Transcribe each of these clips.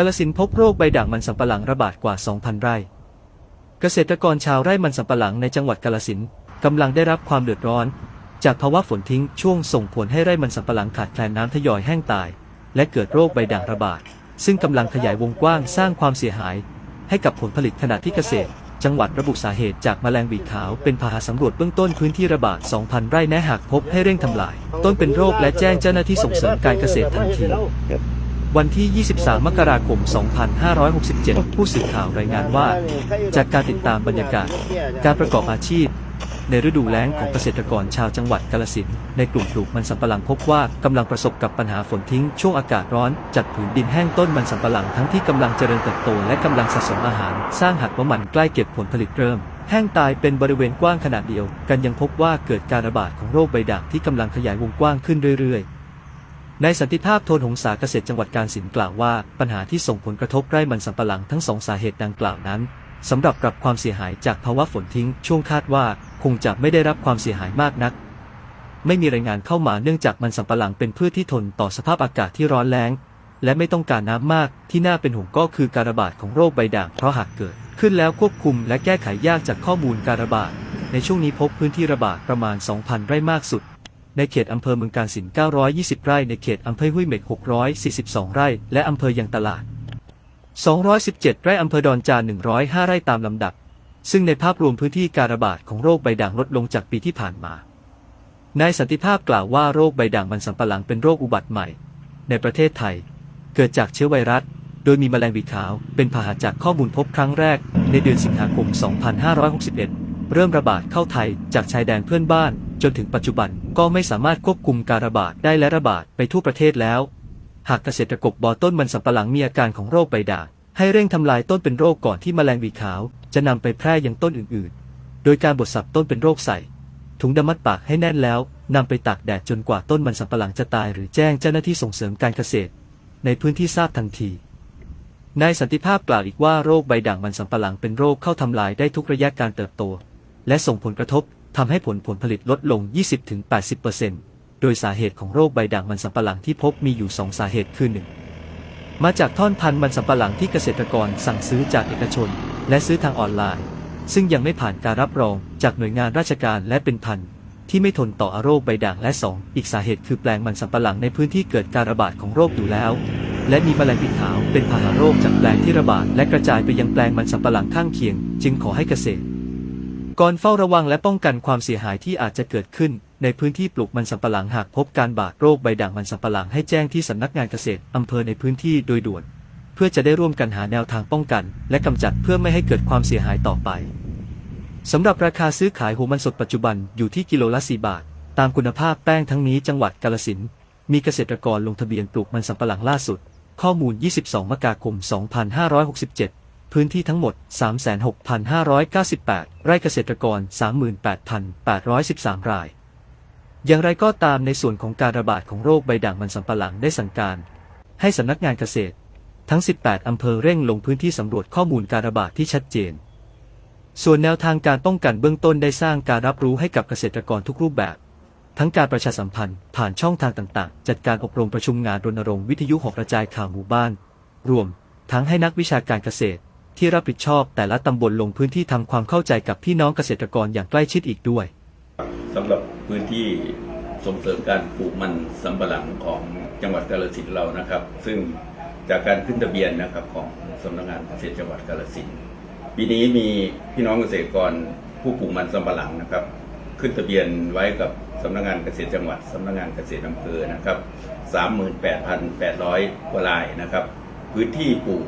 กาลสินพบโรคใบด่างมันสำปะหลังระบาดกว่า 2,000 ไร่ เกษตรกรชาวไร่มันสำปะหลังในจังหวัดกาลสินกำลังได้รับความเดือดร้อน จากภาวะฝนทิ้งช่วงส่งผลให้ไร่มันสำปะหลังขาดแคลนน้ำทยอยแห้งตาย และเกิดโรคใบด่างระบาด ซึ่งกำลังขยายวงกว้างสร้างความเสียหาย ให้กับผลผลิตขณะที่เกษตร จังหวัดระบุสาเหตุจากแมลงบีขาวเป็นพาหะสำรวจเบื้องต้นพื้นที่ระบาด 2,000 ไร่แนะหากพบให้เร่งทำลาย ต้นเป็นโรคและแจ้งเจ้าหน้าที่ส่งเสริมการเกษตรทันที วันที่ 23 มกราคม 2567 ผู้สื่อข่าวรายงานว่า จากการติดตามบรรยากาศ การประกอบอาชีพ ในฤดูแล้งของเกษตรกรชาวจังหวัดกาลสินในกลุ่มปลูกมันสำปะหลังพบว่ากำลังประสบกับปัญหาฝนทิ้งช่วงอากาศร้อน จัดผืนดินแห้งต้นมันสำปะหลังทั้งที่กำลังเจริญเติบโตและกำลังสะสมอาหาร สร้างหักว่ามันใกล้เก็บผลผลิตเริ่มแห้งตายเป็นบริเวณกว้างขนาดเดียว กันยังพบว่าเกิดการระบาดของโรคใบด่างที่กำลังขยายวงกว้างขึ้นเรื่อยๆ นายสันติภาพโทนหงสาเกษตรจังหวัดกาฬสินธุ์กล่าวว่า ปัญหาที่ส่งผลกระทบไร่มันสำปะหลังทั้งสองสาเหตุดังกล่าวนั้นสำหรับปรับความเสียหายจากภาวะฝนทิ้ง ช่วงคาดว่าคงจะไม่ได้รับความเสียหายมากนัก ไม่มีรายงานเข้ามาเนื่องจากมันสำปะหลังเป็นพืชที่ทนต่อสภาพอากาศที่ร้อนแรงและไม่ต้องการน้ำมาก ที่น่าเป็นห่วงก็คือการระบาดของโรคใบด่างเพราะหากเกิด ขึ้นแล้วควบคุมและแก้ไขยากจากข้อมูลการระบาดในช่วงนี้พบพื้นที่ระบาดประมาณ 2,000 ไร่มากสุด ในเขตอำเภอเมืองกาฬสินธุ์920 ไร่ ในเขตอำเภอห้วยเม็ก642 ไร่ และอำเภอยังตลาด 217 ไร่อำเภอดอนจาน105 ไร่ตามลำดับ ซึ่งในภาพรวมพื้นที่การระบาดของโรคใบด่างลดลงจากปีที่ผ่านมา นายสันติภาพกล่าวว่าโรคใบด่างมันสำปะหลังเป็นโรคอุบัติใหม่ ในประเทศไทย เกิดจากเชื้อไวรัส โดยมีแมลงบีขาวเป็นพาหะจากข้อมูลพบครั้งแรก ในเดือนสิงหาคม 2561 เริ่มระบาดเข้าไทยจากชายแดนเพื่อนบ้าน จนถึงปัจจุบันก็ไม่สามารถควบคุมการระบาดได้และระบาดไปทั่วประเทศแล้ว หากเกษตรกรบอต้นมันสำปะหลังมีอาการของโรคใบด่างให้เร่งทำลายต้นเป็นโรคก่อนที่แมลงวีขาว จะนำไปแพร่ยังต้นอื่น ๆ โดยการบดสับต้นเป็นโรคใส่ ถุงดำมัดปากให้แน่นแล้วนำไปตากแดดจนกว่าต้นมันสำปะหลังจะตายหรือแจ้งเจ้าหน้าที่ส่งเสริมการเกษตร ในพื้นที่ทราบทันทีนายสันติภาพกล่าวอีกว่าโรคใบด่างมันสำปะหลังเป็นโรคเข้าทำลายได้ทุกระยะการเติบโต และส่งผลกระทบ ทำให้ผลผลผลิตลดลง 20-80%โดยสาเหตุของโรคใบด่างมันสำปะหลังที่พบมีอยู่ 2 สาเหตุคือหนึ่งมาจากท่อนพันธุ์มันสำปะหลังที่เกษตรกรสั่งซื้อจากเอกชน และซื้อทางออนไลน์ ซึ่งยังไม่ผ่านการรับรองจากหน่วยงานราชการและเป็นพันธุ์ที่ไม่ทนต่อโรคใบด่างและ 2 อีกสาเหตุคือแปลงมันสำปะหลังในพื้นที่เกิดการระบาดของโรคอยู่แล้ว และมีแมลงปีขาวเป็นพาหะโรคจากแปลงที่ระบาดและกระจายไปยังแปลงมันสำปะหลังข้างเคียง จึงขอให้เกษตร ก่อนเฝ้าระวังและป้องกันความเสียหายที่อาจจะเกิดขึ้น ในพื้นที่ปลูกมันสำปะหลังหากพบการบาดโรคใบด่างมันสำปะหลังให้แจ้งที่สำนักงานเกษตรอำเภอในพื้นที่โดยด่วน เพื่อจะได้ร่วมกันหาแนวทางป้องกัน และกำจัดเพื่อไม่ให้เกิดความเสียหายต่อไปสำหรับราคาซื้อขายหัวมันสดปัจจุบันอยู่ที่กิโลละ4บาท ตามคุณภาพแป้งทั้งนี้จังหวัดกาฬสินมีเกษตรกรลงทะเบียนปลูกมันสำปะหลังล่าสุด ข้อมูล 22 มกราคม 2567 พื้นที่ทั้งหมด 36,598 ไร่เกษตรกร 38,813 ราย อย่างไรก็ตามในส่วนของการระบาดของโรคใบด่างมันสำปะหลังได้สั่งการ ให้สำนักงานเกษตร ทั้ง 18 อำเภอเร่งลงพื้นที่สำรวจข้อมูลการระบาดที่ชัดเจน ส่วนแนวทางการป้องกันเบื้องต้นได้สร้างการรับรู้ให้กับเกษตรกรทุกรูปแบบ ทั้งการประชาสัมพันธ์ ผ่านช่องทางต่างๆ จัดการอบรมประชุมงานรณรงค์วิทยุหอกระจายข่าวหมู่บ้าน รวมทั้งให้นักวิชาการเกษตร ที่รับผิดชอบแต่ละตำบลลงพื้นที่ทำความเข้าใจกับพี่น้องเกษตรกรอย่างใกล้ชิดอีกด้วยสำหรับพื้นที่ส่งเสริมการปลูกมันสำปะหลังของจังหวัดกาฬสินธุ์เรานะครับ ซึ่งจากการขึ้นทะเบียนนะครับของสำนักงานเกษตรจังหวัดกาฬสินธุ์ปีนี้มีพี่น้องเกษตรกรผู้ปลูกมันสำปะหลังนะครับ ขึ้นทะเบียนไว้กับสำนักงานเกษตรจังหวัดสำนักงานเกษตรอำเภอนะครับ 38,800กว่ารายนะครับ พื้นที่ปลูก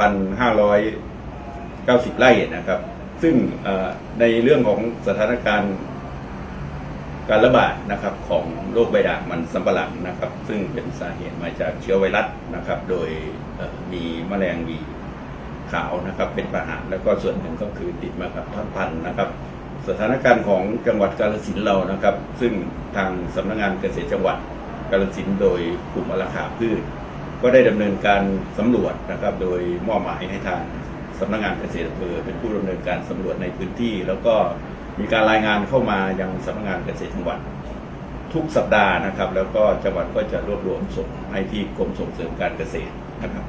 36,590 ไร่นะครับ ซึ่งในเรื่องของสถานการณ์การระบาดนะครับของโรคใบด่างมันสำปะหลังนะครับ ซึ่งเป็นสาเหตุมาจากเชื้อไวรัสนะครับ โดยมีแมลงวีขาวนะครับเป็นพาหะแล้วก็ส่วนหนึ่งก็คือติดมากับท่อนพันธุ์นะครับ สถานการณ์ของจังหวัดกาฬสินเรานะครับ ซึ่งทางสำนักงานเกษตรจังหวัดกาฬสินโดยกลุ่มอราคาพืช ก็ได้ดำเนินการสำรวจนะครับ โดยมอบหมายให้ทางสำนักงานเกษตรอำเภอเป็นผู้ดำเนินการสำรวจในพื้นที่ แล้วก็มีการรายงานเข้ามายังสำนักงานเกษตรจังหวัดทุกสัปดาห์นะครับ แล้วก็จังหวัดก็จะรวบรวมส่งให้ที่กรมส่งเสริมการเกษตรนะครับ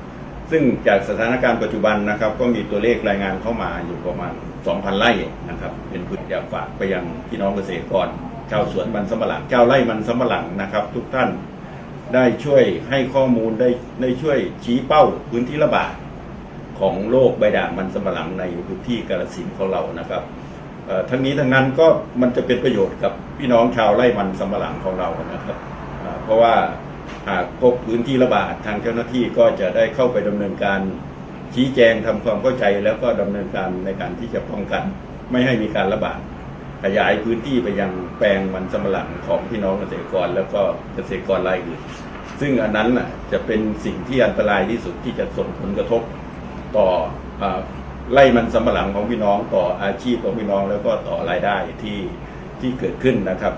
ซึ่งจากสถานการณ์ปัจจุบันนะครับ ก็มีตัวเลขรายงานเข้ามาอยู่ประมาณ 2,000 ไร่นะครับ เป็นพื้นที่อยากฝากไปยังพี่น้องเกษตรกรชาวสวนมันสำปะหลังชาวไร่มันสำปะหลังนะครับ ทุกท่าน ได้ช่วยให้ข้อมูลได้ได้ช่วยชี้เป้าพื้นที่ระบาดของโรคใบด่างมันสำปะหลังในพื้นที่กาฬสินธุ์ของเรานะครับทั้งนี้ทั้งนั้นก็มันจะเป็นประโยชน์กับพี่น้องชาวไร่มันสำปะหลังของเรานะครับเพราะว่าหากพบพื้นที่ระบาดทางเจ้าหน้าที่ก็จะได้เข้าไปดำเนินการชี้แจงทำความเข้าใจแล้วก็ดำเนินการในการที่จะป้องกัน ไม่ให้มีการระบาด ขยายพื้นที่ไปยังแปลงมันสำปะหลังของพี่น้องเกษตรกรแล้วก็เกษตรกรรายอื่น ซึ่งอันนั้นน่ะจะเป็นสิ่งที่อันตรายที่สุดที่จะส่งผลกระทบต่ออไร่มันสำปะหลังของพี่น้องต่ออาชีพของพี่น้องแล้วก็ต่อรายได้ที่ที่เกิดขึ้นนะครับ